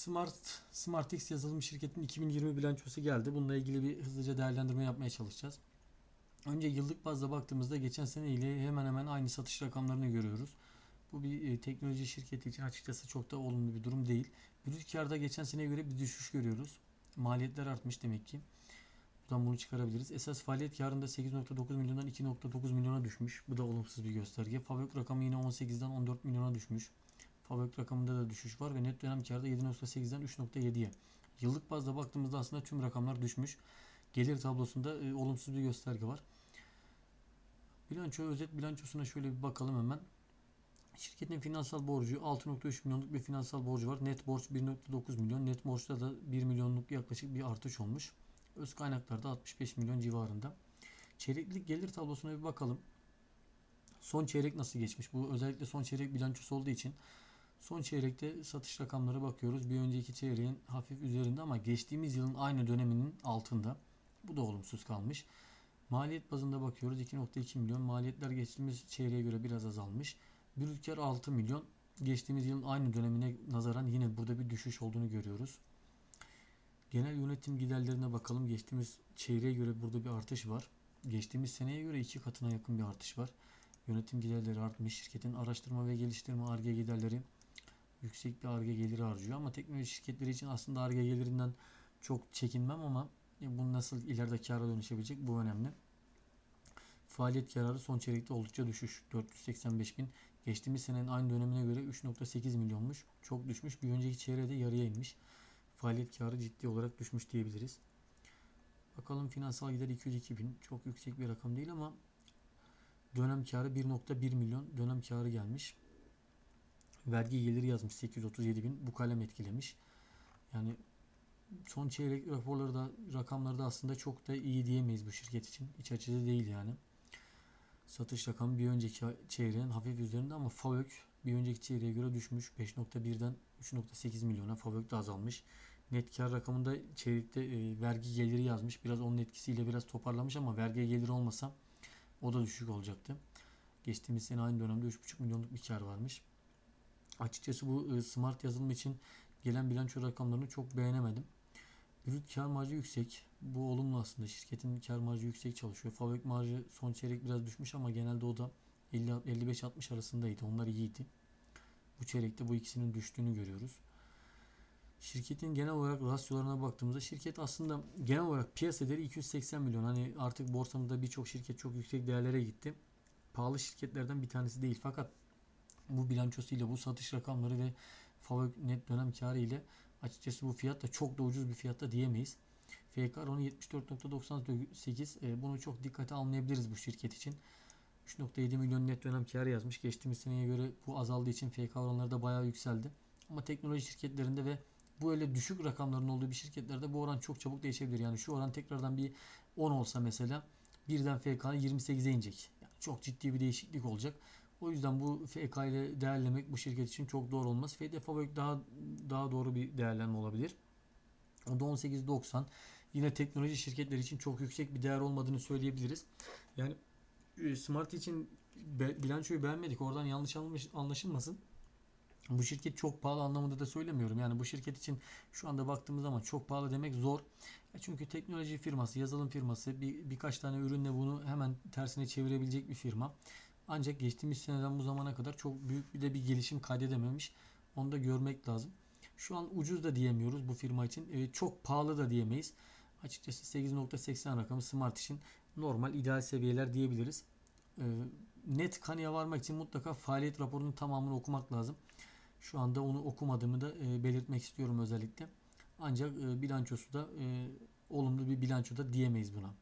Smart SmartX yazılım şirketinin 2020 bilançosu geldi. Bununla ilgili bir hızlıca değerlendirme yapmaya çalışacağız. Önce yıllık bazda baktığımızda geçen sene ile hemen hemen aynı satış rakamlarını görüyoruz. Bu bir e, teknoloji şirketi için açıkçası çok da olumlu bir durum değil. Brüt karda geçen seneye göre bir düşüş görüyoruz. Maliyetler artmış demek ki. Buradan bunu çıkarabiliriz. Esas faaliyet karında 8.9 milyondan 2.9 milyona düşmüş. Bu da olumsuz bir gösterge. Fabrik rakamı yine 18'den 14 milyona düşmüş. Fabrik rakamında da düşüş var ve net dönem karda 7.8'den 3.7'ye. Yıllık bazda baktığımızda aslında tüm rakamlar düşmüş. Gelir tablosunda e, olumsuz bir gösterge var. Bilanço özet bilançosuna şöyle bir bakalım hemen. Şirketin finansal borcu 6.3 milyonluk bir finansal borcu var. Net borç 1.9 milyon. Net borçta da 1 milyonluk yaklaşık bir artış olmuş. Öz kaynaklarda 65 milyon civarında. Çeyreklik gelir tablosuna bir bakalım. Son çeyrek nasıl geçmiş? Bu özellikle son çeyrek bilançosu olduğu için son çeyrekte satış rakamları bakıyoruz. Bir önceki çeyreğin hafif üzerinde ama geçtiğimiz yılın aynı döneminin altında. Bu da olumsuz kalmış. Maliyet bazında bakıyoruz 2.2 milyon. Maliyetler geçtiğimiz çeyreğe göre biraz azalmış. Brüt kar 6 milyon. Geçtiğimiz yılın aynı dönemine nazaran yine burada bir düşüş olduğunu görüyoruz. Genel yönetim giderlerine bakalım. Geçtiğimiz çeyreğe göre burada bir artış var. Geçtiğimiz seneye göre iki katına yakın bir artış var. Yönetim giderleri artmış. Şirketin araştırma ve geliştirme ARGE giderleri yüksek bir ARGE geliri harcıyor ama teknoloji şirketleri için aslında ARGE gelirinden çok çekinmem ama bu nasıl ileride kâra dönüşebilecek bu önemli. Faaliyet kararı son çeyrekte oldukça düşüş. 485 bin. Geçtiğimiz senenin aynı dönemine göre 3.8 milyonmuş. Çok düşmüş. Bir önceki çeyreğe yarıya inmiş. Faaliyet karı ciddi olarak düşmüş diyebiliriz. Bakalım finansal gider 202 bin. Çok yüksek bir rakam değil ama dönem karı 1.1 milyon dönem karı gelmiş. Vergi geliri yazmış 837 bin. Bu kalem etkilemiş. Yani son çeyrek raporları da rakamları da aslında çok da iyi diyemeyiz bu şirket için. İç açıcı değil yani. Satış rakamı bir önceki çeyreğin hafif üzerinde ama FAVÖK bir önceki çeyreğe göre düşmüş. 5.1'den 3.8 milyona FAVÖK de azalmış. Net kar rakamında çeyrekte e, vergi geliri yazmış. Biraz onun etkisiyle biraz toparlamış ama vergi geliri olmasa o da düşük olacaktı. Geçtiğimiz sene aynı dönemde 3.5 milyonluk bir kar varmış. Açıkçası bu e, smart yazılım için gelen bilanço rakamlarını çok beğenemedim. Brüt kar marjı yüksek. Bu olumlu aslında. Şirketin kar marjı yüksek çalışıyor. Fabrik marjı son çeyrek biraz düşmüş ama genelde o da 55-60 arasındaydı. Onlar iyiydi. Bu çeyrekte bu ikisinin düştüğünü görüyoruz. Şirketin genel olarak rasyolarına baktığımızda şirket aslında genel olarak piyasa değeri 280 milyon. Hani artık borsamızda birçok şirket çok yüksek değerlere gitti. Pahalı şirketlerden bir tanesi değil. Fakat bu bilançosuyla bu satış rakamları ve fabrik net dönem karı ile açıkçası bu fiyat da çok da ucuz bir fiyatta diyemeyiz. FK oranı 74.98. E, bunu çok dikkate almayabiliriz bu şirket için. 3.7 milyon net dönem karı yazmış. Geçtiğimiz seneye göre bu azaldığı için FK oranları da bayağı yükseldi. Ama teknoloji şirketlerinde ve bu öyle düşük rakamların olduğu bir şirketlerde bu oran çok çabuk değişebilir. Yani şu oran tekrardan bir 10 olsa mesela birden FK 28'e inecek. Yani çok ciddi bir değişiklik olacak. O yüzden bu FK ile değerlemek bu şirket için çok doğru olmaz. FD Fabrik daha daha doğru bir değerlenme olabilir. O da 18.90. Yine teknoloji şirketleri için çok yüksek bir değer olmadığını söyleyebiliriz. Yani e, Smart için bilançoyu beğenmedik. Oradan yanlış anlaşılmasın. Bu şirket çok pahalı anlamında da söylemiyorum. Yani bu şirket için şu anda baktığımız zaman çok pahalı demek zor. Çünkü teknoloji firması, yazılım firması bir, birkaç tane ürünle bunu hemen tersine çevirebilecek bir firma. Ancak geçtiğimiz seneden bu zamana kadar çok büyük bir de bir gelişim kaydedememiş. Onu da görmek lazım. Şu an ucuz da diyemiyoruz bu firma için. E, çok pahalı da diyemeyiz. Açıkçası 8.80 rakamı Smart için normal ideal seviyeler diyebiliriz. E, net kanıya varmak için mutlaka faaliyet raporunun tamamını okumak lazım. Şu anda onu okumadığımı da e, belirtmek istiyorum özellikle. Ancak e, bilançosu da e, olumlu bir bilanço da diyemeyiz buna.